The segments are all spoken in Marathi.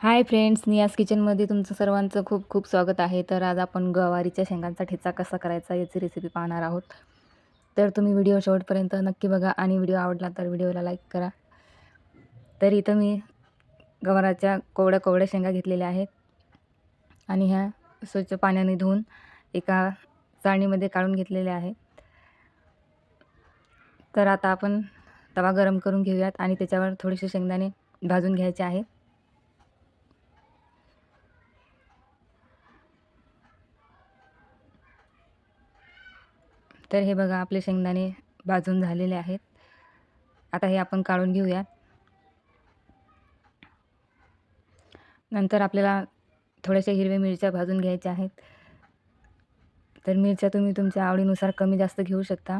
हाय फ्रेंड्स नियाज किचनमध्ये तुमचं सर्वांचं खूप खूप स्वागत आहे. तर आज आपण गवारीच्या शेंगांचा ठेचा कसा करायचा याची रेसिपी पाहणार आहोत. तर तुम्ही व्हिडिओ शेवटपर्यंत नक्की बघा आणि व्हिडिओ आवडला तर व्हिडिओला लाईक करा. तर इथं मी गवाराच्या कोवड्या कोवड्या शेंगा घेतलेल्या आहेत. आणि ह्या स्वच्छ पाण्याने धुवून एका चाळणीमध्ये काढून घेतलेल्या आहेत. तर आता आपण तवा गरम करून घेऊयात आणि त्याच्यावर थोडेसे शेंगदाणे भाजून घ्यायचे आहेत. तर हे बघा आपले शेंगदाणे भाजून झालेले आहेत. आता हे आपण काढून घेऊयात. नंतर आपल्याला थोड्याशा हिरव्या मिरच्या भाजून घ्यायच्या आहेत. तर मिरच्या तुम्ही तुमच्या आवडीनुसार कमी जास्त घेऊ शकता.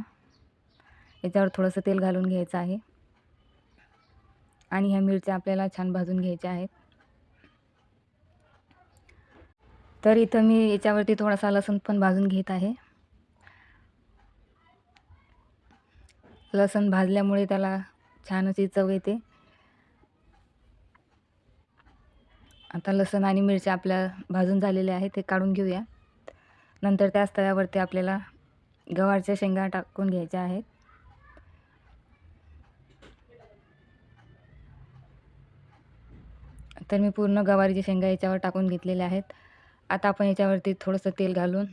याच्यावर थोडंसं तेल घालून घ्यायचं आहे. आणि ह्या मिरच्या आपल्याला छान भाजून घ्यायच्या आहेत. तर इथं मी याच्यावरती थोडासा लसूण पण भाजून घेत आहे. लसूण भाजल्यामुळे त्याला छान अशी चव येते. आता लसूण आणि मिरच्या आपल्या भाजून झालेल्या आहेत ते काढून घेऊया. नंतर त्याच तव्यावरती आपल्याला गवारच्या शेंगा टाकून घ्यायच्या आहेत. तर मी पूर्ण गवारीच्या शेंगा याच्यावर टाकून घेतलेल्या आहेत. आता आपण याच्यावरती थोडंसं तेल घालून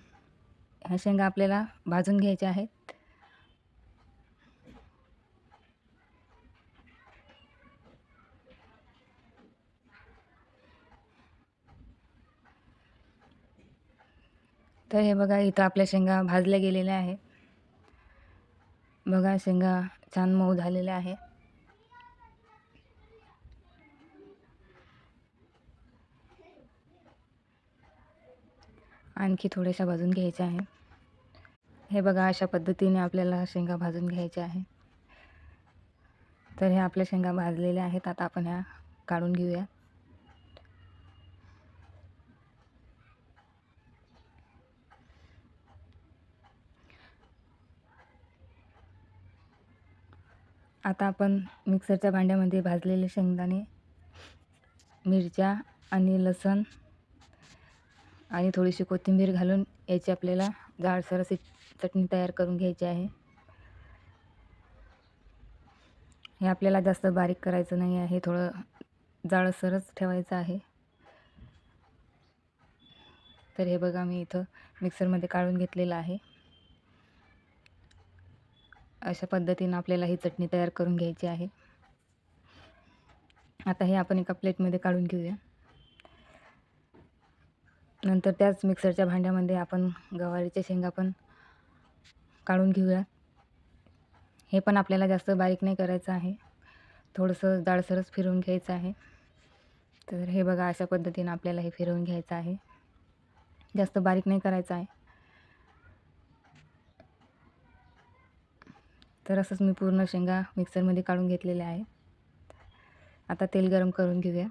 ह्या शेंगा आपल्याला भाजून घ्यायच्या आहेत. तर हे बघा इथं आपल्या शेंगा भाजल्या गेलेल्या आहे. बघा शेंगा छान मऊ झालेल्या आहे. आणखी थोड्याशा भाजून घ्यायच्या आहे हे बघा अशा पद्धतीने आपल्याला शेंगा भाजून घ्यायच्या आहे तर ह्या आपल्या शेंगा भाजलेल्या आहेत. आता आपण ह्या काढून घेऊया. आता आपण मिक्सरच्या भांड्यामध्ये भाजलेले शेंगदाणे मिरच्या आणि लसण आणि थोडीशी कोथिंबीर घालून याची आपल्याला जाडसर अशी चटणी तयार करून घ्यायची आहे. हे आपल्याला जास्त बारीक करायचं नाही आहे थोडं जाडसरच ठेवायचं आहे. तर हे बघा मी इथं मिक्सरमध्ये काढून घेतलेलं आहे. अशा पद्धतीनं आपल्याला ही चटणी तयार करून घ्यायची आहे. आता हे आपण एका प्लेटमध्ये काढून घेऊया. नंतर त्याच मिक्सरच्या भांड्यामध्ये आपण गवारीच्या शेंगा पण काढून घेऊया. हे पण आपल्याला जास्त बारीक नाही करायचं आहे. थोडंसं जाडसरच फिरवून घ्यायचं आहे. तर हे बघा अशा पद्धतीनं आपल्याला हे फिरवून घ्यायचं आहे. जास्त बारीक नाही करायचं आहे. तर असंच मी पूर्ण शेंगा मिक्सरमध्ये काढून घेतलेल्या आहे आता तेल गरम करून घेऊया.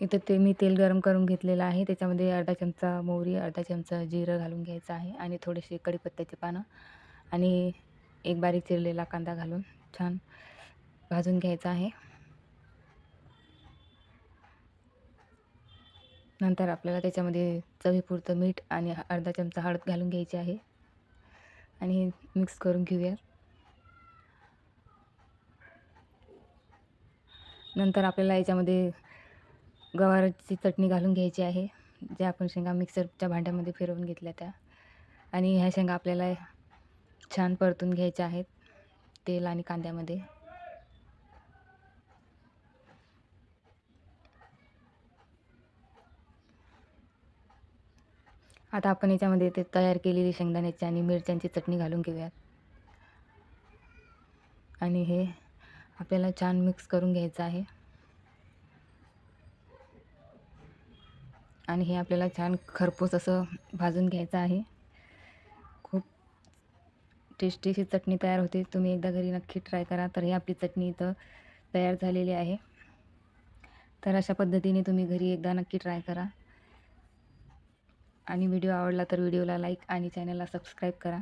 इथं ते मी तेल गरम करून घेतलेलं आहे. त्याच्यामध्ये अर्धा चमचा मोहरी अर्धा चमचा जिरं घालून घ्यायचं आहे आणि थोडेसे कढीपत्त्याचे पानं आणि एक बारीक चिरलेला कांदा घालून छान भाजून घ्यायचा आहे. नंतर आपल्याला त्याच्यामध्ये चवीपुरतं मीठ आणि अर्धा चमचा हळद घालून घ्यायची आहे. आणि मिक्स करून घेऊया. नंतर आपल्याला याच्यामध्ये गवाराची चटणी घालून घ्यायची आहे ज्या आपण शेंगा मिक्सरच्या भांड्यामध्ये फिरवून घेतल्या त्या. आणि ह्या शेंगा आपल्याला छान परतून घ्यायच्या आहेत तेल आणि कांद्यामध्ये. आता आपण याच्यामध्ये ते तयार केलेली शेंगदाण्याची आणि मिरच्यांची चटणी घालून घेऊयात. आणि हे आपल्याला छान मिक्स करून घ्यायचं आहे. आणि हे आपल्याला छान खरपूस असं भाजून घ्यायचं आहे. खूप टेस्टी अशी चटणी तयार होते. तुम्ही एकदा घरी नक्की ट्राय करा. तर ही आपली चटणी इथं तयार झालेली आहे. तर अशा पद्धतीने तुम्ही घरी एकदा नक्की ट्राय करा. आणि व्हिडिओ आवडला तर व्हिडिओला लाईक आणि चॅनलला सबस्क्राईब करा.